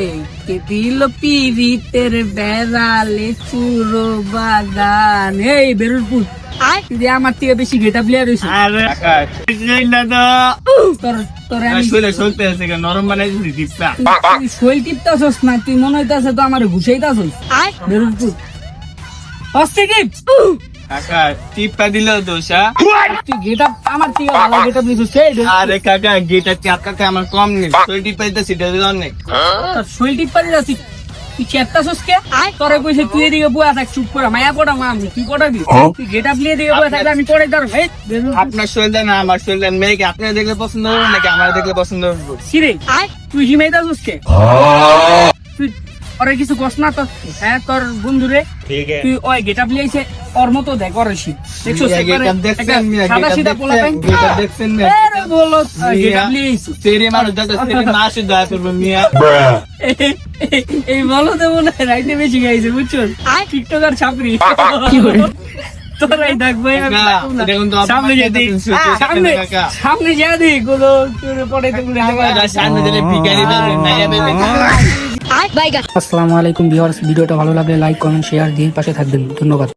এই কে দিল পিরিতের বেড়ালে পুরো বাগান এই বেরুলপুর। তুই যে আমার থেকে বেশি গেটা প্লেয়ার হয়েছে। আরে কাকা এই না তোর তোর আমি আছে কেন নরম বানাই দিছি টিপটা। তুই শৈল টিপতাছস না তুই মনে হইতাছে তো আমার ঘুষাইতাছস। বেরুলপুর। হস্তে কি কাকা টিপটা দিলেও দোষ হ্যাঁ? তুই গেটা আমার থেকে ভালো গেটা নিছিস সেই আরে কাকা গেটা চাকাতে আমার কম নেই। শরীর টিপা দিতে সেটা দিল অনেক শৈল টিপা দিতাছিস তুই চেত্তাছস কে? তোরে কইছে তুই এদিকে বয়া থাক চুপ করে মায়া পড়া মা আমি তুই পড়াবি তুই গেটা প্লিয়ে দিকে বয়া থাকলে আমি পড়াই ধর ভাই আপনার শরীর না আমার শরীর মেয়েকে আপনারা দেখলে পছন্দ হবে নাকি আমার দেখলে পছন্দ হবে সিরে তুই হিমাইতাছস কে? তুই ওরে কিছু কস না তোর হ্যাঁ তোর বন্ধু রে তুই ওই গেটা প্লিয়েছে ওর মতো দেখ অরেছি দেখছ সাদা সিধা পোলা দেখছেন, দেখছেন, মিয়া? বলো তেরে মানুষ যত তেরে মাসে দয়া করব মিয়া। এই বলো তো মনে রাইতে বেশি গাইছে বুঝছ? ছাপরি সামনে যা গুলো পরে সামনে দিলে পাবেন। আসসালামু আলাইকুম ভিউয়ার্স ভিডিওটা ভালো লাগলে লাইক কমেন্ট শেয়ার দিয়ে পাশে থাকবেন। ধন্যবাদ।